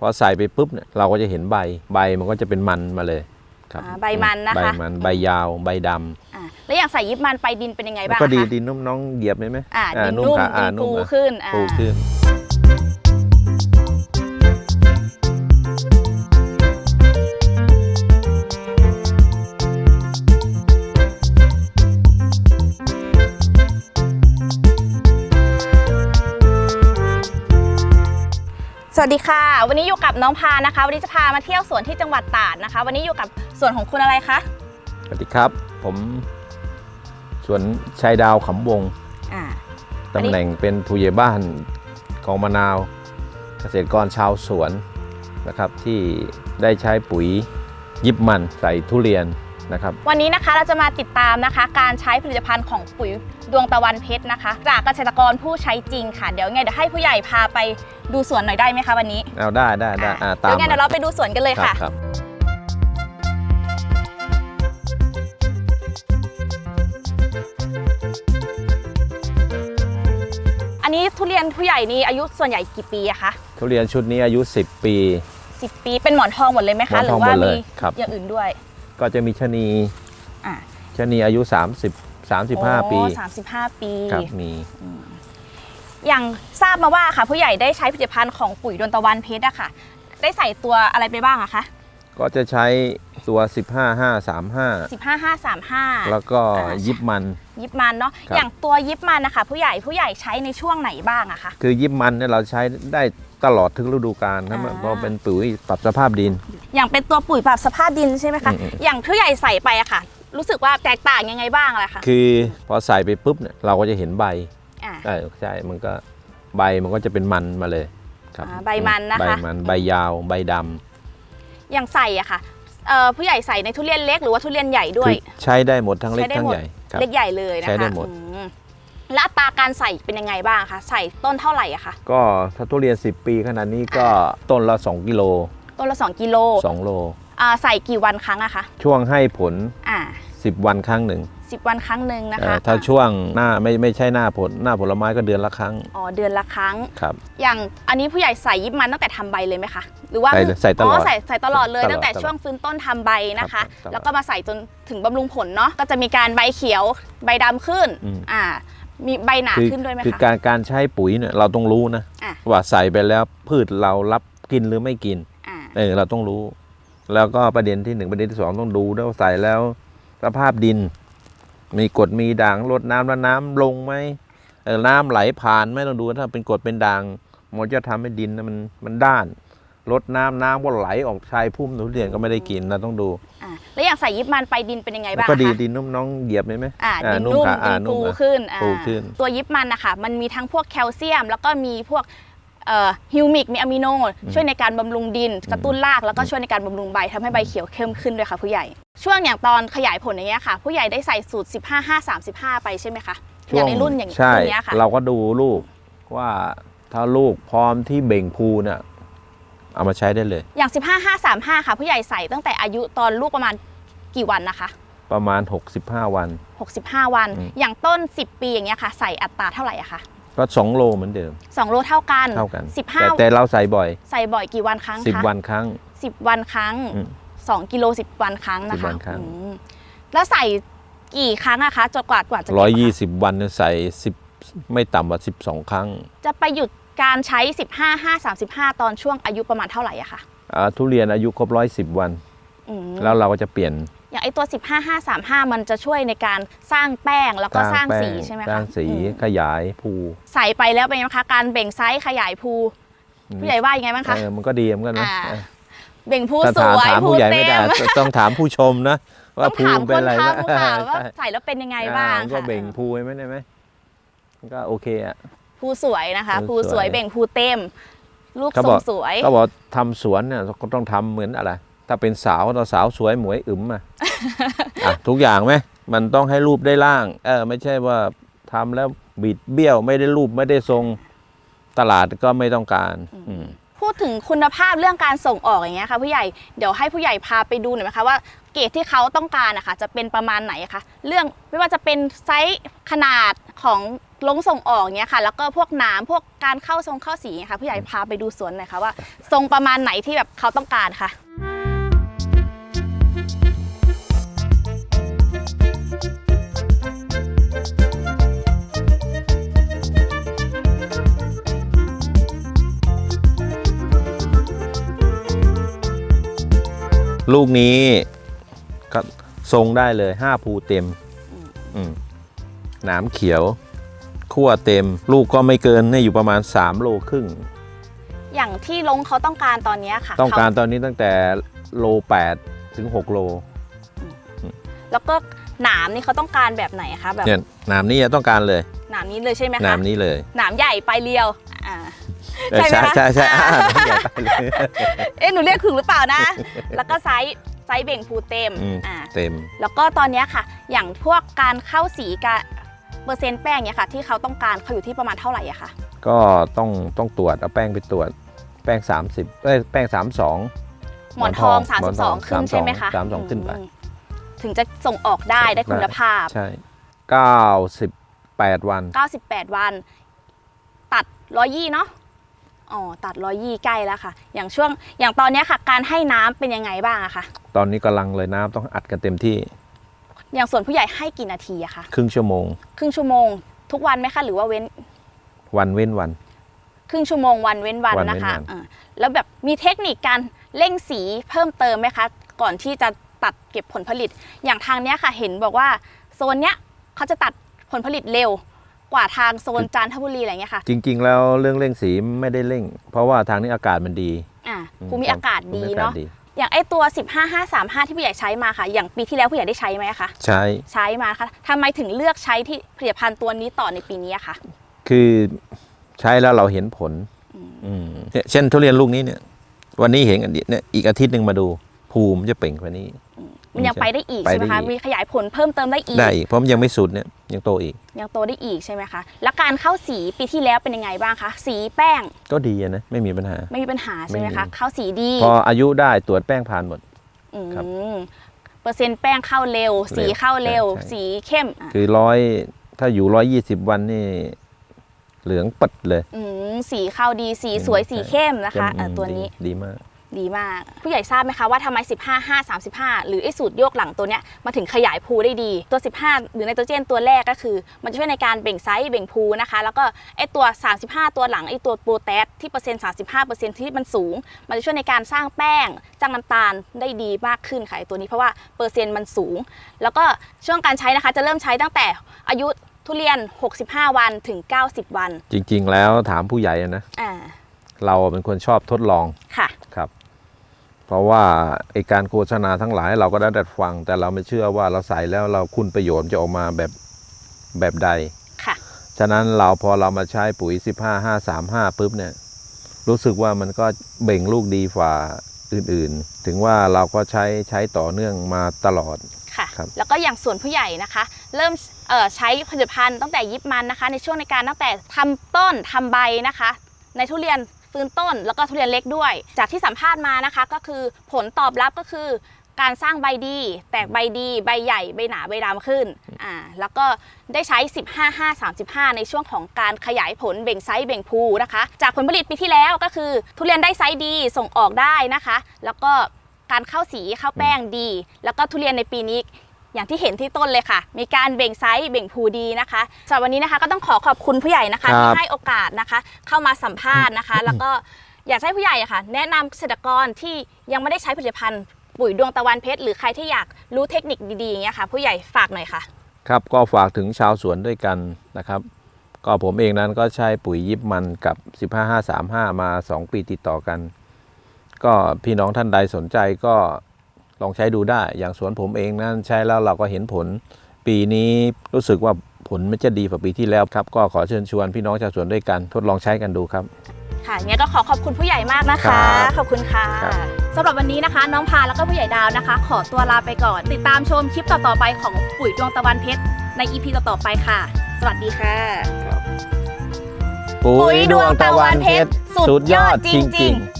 พอใส่ไปปุ๊บเนี่ยเราก็จะเห็นใบใบมันก็จะเป็นมันมาเลยครับอ่าใบมันนะคะ ใบมันใบยาวใบดำอ่าแล้วอย่างใส่ยิบมันไปดินเป็นยังไงแล้วบ้างก็ดีคะดินนุ่มน้องเหยียบไหมไหมอ่าอ่าดินนุ่มนุ่มขาอ่าดินนุ่ฟูมอะขึ้นอ่า ฟูขึ้น วัสดีค่ะ วันนี้อยู่กับน้องพานะคะ วันนี้จะพามาเที่ยวสวนที่จังหวัดตราดนะคะ วันนี้อยู่กับสวนของคุณอะไรคะสวัสดีครับ ผมสวนชายดาวขำวงอ่าอันตำนี้แหน่งเป็นผู้ใหญ่บ้านกองมะนาว เกษตรกรชาวสวนนะครับที่ได้ใช้ปุ๋ยยิบมันใส่ทุเรียน นะครับวันนี้นะคะเราจะมาติดตามนะคะ การใช้ผลิตภัณฑ์ของปุ๋ยดวงตะวันเพชรนะคะ จากเกษตรกรผู้ใช้จริงค่ะเดี๋ยวไงเดี๋ยวให้ผู้ใหญ่พาไปดูสวนหน่อยได้ไหมคะวันนี้เอาได้ได้ได้อ่าตามเดี๋ยวไงเดี๋ยวเราไปดูสวนกันเลยครัค่ะบครับอันนี้ทุเรียนผู้ใหญ่นี่อายุส่วนใหญ่กี่ปีอะคะทุเรียนชุดนี้อายุ 10 ปี 10 ปีเป็นหมอนทองหมดเลยไหมหมคะอนหทรือองหมว่าดเลมียครับอย่างอื่นด้วย ก็จะมีชะนีอะชะนีอายุ 30 35 ปีโอ้สามสิบห้าปี ครับมี อย่างทราบมาว่าค่ะ ผู้ใหญ่ได้ใช้ผลิตภัณฑ์ของปุ๋ยดวงตะวันเพชรอะค่ะ ได้ใส่ตัวอะไรไปบ้างอะคะก็จะใช้ตัว 15 5 35 15 5 3 5 แล้วก็อ่ายิบมัน ยิบมันเนาะครับ อย่างตัวยิบมันนะคะผู้ใหญ่ผู้ใหญ่ใช้ในช่วงไหนบ้างอะคะคือยิบมันเนี่ยเราใช้ได้ ตลอดทุกฤดูกาลครับอ่า เพราะเป็นปุ๋ยปรับสภาพดิน อย่างเป็นตัวปุ๋ยปรับสภาพดินใช่ไหมคะ อืมอืมอย่างผู้ใหญ่ใส่ไปอะค่ะ รู้สึกว่าแตกต่างยังไงบ้างอะไรคะคือพอใส่ไปปุ๊บเนี่ยเราก็จะเห็นใบอ่าใช่ใช่มันก็ใบมันก็จะเป็นมันมาเลยครับอ่าใบมันนะคะ ใบมันใบยาวใบดำอย่างใส่อะค่ะเอ่อผู้ใหญ่ใส่ในทุเรียนเล็กหรือว่าทุเรียนใหญ่ด้วคืย อใช้ได้หมดทั้งเล็กใช้ได้ทั้งหมด ใหญ่ครับ เล็กใหญ่เลยนะคะใช้ได้หมด อืม และอัตราการใส่เป็นยังไงบ้างคะใส่ต้นเท่าไหร่อะคะก็ถ้าทุเรียน 10 ปีขนาดนี้ก็ต้นละ 2 กิโลต้นละ 2 กิโล2โลอ่าใส่กี่วันครั้งอะคะช่วงให้ผลอ่า10 วันครั้งหนึ่งสิบวันครั้งหนึ่งนะเอ่คะอถ้าช่วงหน้าไม่ไม่ใช่หน้าผลหน้าผลไม้ก็เดือนละครั้งอ๋อเดือนละครั้งครับอย่างอันนี้ผู้ใหญ่ใส่ยิบมันตั้งแต่ทำใบเลยไหมคะหรือว่าใส่ใส่ตลอดใส่ใส่ตลอดเลยตลอดตั้งแต่ตลอดช่วงฟื้นต้นทำใบนะคะครับตลอดแล้วก็มาใส่จนถึงบำรุงผลเนาะก็จะมีการใบเขียวใบดำขึ้นอืมอ่า มีใบหนาคือขึ้นด้วยไหมคือคะ การการใช้ปุ๋ยเนี่ยเราต้องรู้นะ อะ ว่าใส่ไปแล้วพืชเรารับกินหรือไม่กิน อ่าเออเราต้องรู้ แล้วก็ประเด็นที่หนึ่งประเด็นที่สองต้องดูด้วยว่าใส่แล้ว สภาพดิน มีกรดมีด่างลดน้ำแล้วน้ำลงไหมเออน้ำไหลผ่านไหม่ต้องดูถ้าเป็นกรดเป็นด่าง มันจะทำให้ดินนะมันมันด้าน ลดน้ำน้ำก็ไหลออกชายพุ่มทุเรียนก็ไม่ได้กินเราต้องดูอ่าแล้วอย่างใส่ยิบมันไปดินเป็นยังไงแล้วบ้างก็ดีคะดินนุ่มน้องเหยียบไหมไหมอ่าอ่าดินนุ่มนุ่มค่ะอ่าดินนุ่ฟูมอะ ขึ้นอ่าฟูขึ้น ตัวยิบมันนะคะมันมีทั้งพวกแคลเซียม แล้วก็มีพวกเอ่อฮิวมิกมีอะมิโน ช่วยในการบำรุงดิน กระตุ้นรากแล้วก็ช่วยในการบำรุงใบทำให้ใบเขียวเข้มขึ้นด้วยค่ะผู้ใหญ่ ช่วงอย่างตอนขยายผลอย่างเงี้ยค่ะ ผู้ใหญ่ได้ใส่สูตร 15 5 35 ไปใช่ไหมคะอย่างในรุ่นอย่างใช่ รุ่นเนี้ยค่ะ เราก็ดูลูกว่าถ้าลูกพร้อมที่เบ่งพูเนี่ย เอามาใช้ได้เลย อย่าง 15 5 35 ค่ะ ผู้ใหญ่ใส่ตั้งแต่อายุตอนลูกประมาณกี่วันนะคะ ประมาณ 65 วัน 65 วัน อืม อย่างต้น 10 ปีอย่างเงี้ยค่ะ ใส่อัตราเท่าไหร่อะคะก็ 2 โลเหมือนเดิม 2โลเท่ากันเท่ากัน แต่15แต่เราใส่บ่อย ใส่บ่อยกี่วันครั้งคะ10 วันครั้ง 10 วันครั้ง อืม2กิโล10 วันครั้งนะ10คะวันครั้ง อืมแล้วใส่กี่ครั้งอะคะจนกว่ากว่าจะเก็บอะคะ120 วันเนี่ยใส่ 10 ไม่ต่ำกว่า 12 ครั้ง จะไปหยุด การใช้ 15 5 35 ตอนช่วงอายุประมาณเท่าไหร่อะคะอ่าทุเรียนอายุครบ110วัน อืมแล้วเราก็จะเปลี่ยนอย่างไอตัว 15 5 35 มันจะช่วยในการสร้างแป้งแล้วก็สร้างแป้สีใช่ไหมคะสร้างสีอืมขยายภูใส่ไปแล้วเป็นไงบ้างคะการเบ่งไซส์ขยายภูผู้ใหญ่ว่ายังไงบ้างคะ เออมันก็ดีเหมือนกันนะอ่าเออเบ่งภูถ้าสถามวยถามภูผู้ใหญ่เต็ไม่ได้มต้องถามผู้ชมนะ ว่าต้องภูถามมิคเป็นนอะไรทำค่ะว่าใช่ใส่แล้วเป็นยังไงบ้างอ่ก็ค่ะ เบ่งภูไว้ไหมได้ไหมมันก็โอเคอะ ภูสวยนะคะภูภูสวยสวยเบ่งภูเต็ม ลูกเขาทรบอกงสวยก็บอกทำสวนเนี่ยก็ต้องทำเหมือนอะไร ถ้าเป็นสาวเราสาวสวยหมวยอึมอะอะทุกอย่างไหมมันต้องให้รูปได้ร่าง เออ ไม่ใช่ว่าทำแล้วบิดเบี้ยวไม่ได้รูปไม่ได้ทรงตลาดก็ไม่ต้องการ อืมอืม พูดถึงคุณภาพเรื่องการส่งออกอย่างเงี้ยค่ะผู้ใหญ่เดี๋ยวให้ผู้ใหญ่พาไปดูหน่อยไหมคะว่าเกรดที่เขาต้องการนะคะจะเป็นประมาณไหนคะเรื่องไม่ว่าจะเป็นไซส์ขนาดของลงส่งออกเนี้ยค่ะ แล้วก็พวกหนามพวกการเข้าทรงเข้าสีเงี้ยค่ะผู้ใหญ่พาไปดูสวนหน่อยค่ะว่า ทรงประมาณไหนที่แบบเขาต้องการค่ะ ลูกนี้ก็ทรงได้เลยห้าภูเต็มอืมหนามเขียวขั้วเต็ม ลูกก็ไม่เกินเนี่ยอยู่ประมาณ 3 โลครึ่ง อย่างที่ลงเขาต้องการตอนเนี้ยค่ะ ต้องการเขตอนนี้ตั้งแต่โล 8 ถึง 6 โล แล้วก็หนามนี่เขาต้องการแบบไหนคะแบบเนี่ยหนามนี้ต้องการเลย หนามนี้เลยใช่ไหมหนาคะมนี้เลย หนามใหญ่ปลายเรียวอ่าเออ ใช่ไหมใช่คะใช่ใช่อ่าอ่าหนามใหญ่ไปเลยเอ๊ะหนูเรียกถึงหรือเปล่านะ แล้วก็ไซส์ไซส์เบ่งภูเต็มอืมอ่าเต็ม แล้วก็ตอนเนี้ยค่ะ อย่างพวกการเข้าสีกับเปอร์เซ็นต์แป้งเนี่ยค่ะ ที่เขาต้องการเขาอยู่ที่ประมาณเท่าไหร่อะคะก็ต้องต้องตรวจเอาแป้งไปตรวจแป้ง 30เอ้ยแป้ง 32 หมอนทองหมอนทอง32 ขึ้นใช่ไหมคะ32 ขึ้นไปอืมถึงจะส่งออกได้ได้คุณภาพ ใช่ 98 วัน 98 วัน ตัดร้อยี่เนาะ อ๋อตัดร้อยี่ใกล้แล้วค่ะ อย่างช่วงอย่างตอนเนี้ยค่ะ การให้น้ำเป็นยังไงบ้างอะคะตอนนี้กำลังเลยน้ำต้องอัดกันเต็มที่อย่างส่วนผู้ใหญ่ให้กี่นาทีอะคะครึ่งชั่วโมง ครึ่งชั่วโมง ทุกวันไหมคะหรือว่าเว้นวันเว้นวัน ครึ่งชั่วโมงวันเว้นวันวันเว้นนะคะวัน อ่าแล้วแบบมีเทคนิคการเร่งสีเพิ่มเติมไหมคะ ก่อนที่จะตัดเก็บผลผลิต อย่างทางเนี้ยค่ะ เห็นบอกว่าโซนเนี้ยเขาจะตัดผลผลิตเร็ว กว่าทางโซนจันทบุรีอะไรเงี้ยค่ะ จริง ๆ แล้วเรื่องเร่งสีไม่ได้เร่ง เพราะว่าทางนี้อากาศมันดีอ่าอืมภูมิอากาศดีภูมิอเนาะกศอย่างไอตัว 15535 ที่ผู้ใหญ่ใช้มาค่ะ อย่างปีที่แล้วผู้ใหญ่ได้ใช้ไหมคะ ใช้ ใช้มาค่ะทำไมถึงเลือกใช้ที่ผลิตภัณฑ์ตัวนี้ต่อในปีนี้อะคะ คือใช้แล้วเราเห็นผลอืมเนี่ยเช่นทุเรียนลูกนี้เนี่ย วันนี้เห็นอันเดียวเนี่ย อีกอาทิตย์หนึ่งมาดู ภูมิจะเปล่งกว่านี้ มันยังไปได้อีกไปใช่ไหมได้คะอีกมีขยายผลเพิ่มเติมได้อีกได้อีกเพราะมันยังไม่สุดเนี่ยยังโตอีก ยังโตได้อีกใช่ไหมคะแล้วการเข้าสีปีที่แล้วเป็นยังไงบ้างคะสีแป้งก็ดีอะนะไม่มีปัญหา ไม่มีปัญหาใช่ไหมไม่คะมีเข้าสีดีพออายุได้ตรวจแป้งผ่านหมดอืมครับเปอร์เซ็นต์แป้งเข้าเร็ว สีเข้าเร็วใช่ใช่สีเข้มอะคือร้อยถ้าอยู่ร้อยยี่สิบวันนี่เหลืองปัดเลยอืมสีเข้าดีสีสวยอืมสีเข้มนะคะอืมเอ่อตัวนี้ดีดีมาก ดีมาก ผู้ใหญ่ทราบไหมคะว่าทำไม 15 5 35 หรือไอ้สูตรโยกหลังตัวเนี้ยมาถึงขยายภูได้ดี ตัว 15 หรือไนโตรเจนตัวแรกก็คือ มันจะช่วยในการเบ่งไซส์เบ่งภูนะคะ แล้วก็ไอ้ตัว 35 ตัวหลังไอ้ตัวโปรแทสที่เปอร์เซ็นต์35เปอร์เซ็นต์ที่มันสูง มันจะช่วยในการสร้างแป้งสร้างน้ำตาลได้ดีมากขึ้นค่ะไอ้ตัวนี้เพราะว่าเปอร์เซ็นต์มันสูง แล้วก็ช่วงการใช้นะคะจะเริ่มใช้ตั้งแต่อายุทุเรียน 65 วันถึง 90 วัน จริงๆ แล้วถามผู้ใหญ่อะนะ อ่า เราเป็นคนชอบทดลองค่ะ ครับ เพราะว่าไอการโฆษณาทั้งหลายเราก็ได้แต่ฟัง แต่เราไม่เชื่อว่าเราใส่แล้วเราคุณประโยชน์จะออกมาแบบแบบใด ค่ะ ฉะนั้นเราพอเรามาใช้ปุ๋ย 15 5 3 5ปุ๊บเนี่ย รู้สึกว่ามันก็เบ่งลูกดีฝ่าอื่นๆ ถึงว่าเราก็ใช้ใช้ต่อเนื่องมาตลอด ค่ะ ครับ แล้วก็อย่างส่วนผู้ใหญ่นะคะ เริ่มเอ่อใช้ผลิตภัณฑ์ตั้งแต่ยิบมันนะคะ ในช่วงในการตั้งแต่ทำต้นทำใบนะคะ ในทุเรียน ฟื้นต้นแล้วก็ทุเรียนเล็กด้วย จากที่สัมภาษณ์มานะคะก็คือผลตอบรับก็คือการสร้างใบดี แตกใบดี ใบใหญ่ ใบหนา ใบดำขึ้น อ่า แล้วก็ได้ใช้ 15 5 35 ในช่วงของการขยายผลเบ่งไซส์เบ่งภูนะคะ จากผลผลิตปีที่แล้วก็คือ ทุเรียนได้ไซส์ดีส่งออกได้นะคะ แล้วก็การเข้าสีเข้าแป้งดี แล้วก็ทุเรียนในปีนี้ อย่างที่เห็นที่ต้นเลยค่ะ มีการเบ่งไซส์เบ่งภูดีนะคะสำหรับวันนี้นะคะก็ต้องขอขอบคุณผู้ใหญ่นะคะครับ ที่ให้โอกาสนะคะ เข้ามาสัมภาษณ์นะคะ แล้วก็อยากให้ผู้ใหญ่อะค่ะ แนะนำเกษตรกรที่ยังไม่ได้ใช้ผลิตภัณฑ์ปุ๋ยดวงตะวันเพชรหรือใครที่อยากรู้เทคนิคดีๆอย่างเงี้ยค่ะ ผู้ใหญ่ฝากหน่อยค่ะ ครับก็ฝากถึงชาวสวนด้วยกันนะครับ ก็ผมเองนั้นก็ใช้ปุ๋ยยิบมันกับ 15535 มา 2 ปีติดต่อกัน ก็พี่น้องท่านใดสนใจก็ ลองใช้ดูได้ อย่างสวนผมเองนั้นใช้แล้วเราก็เห็นผล ปีนี้รู้สึกว่าผลมันจะดีกว่าปีที่แล้วครับ ก็ขอเชิญชวนพี่น้องชาวสวนด้วยกัน ทดลองใช้กันดูครับ ค่ะงั้นก็ขอขอบคุณผู้ใหญ่มากนะคะ ครับขอบคุณค่ะครับ สำหรับวันนี้นะคะ น้องพาแล้วก็ผู้ใหญ่ดาวนะคะ ขอตัวลาไปก่อน ติดตามชมคลิปต่อๆไปของปุ๋ยดวงตะวันเพชรใน EP ต่อๆไปค่ะ สวัสดีค่ะ ปุ๋ยดวงตะวันเพชรสุดยอดจริงๆ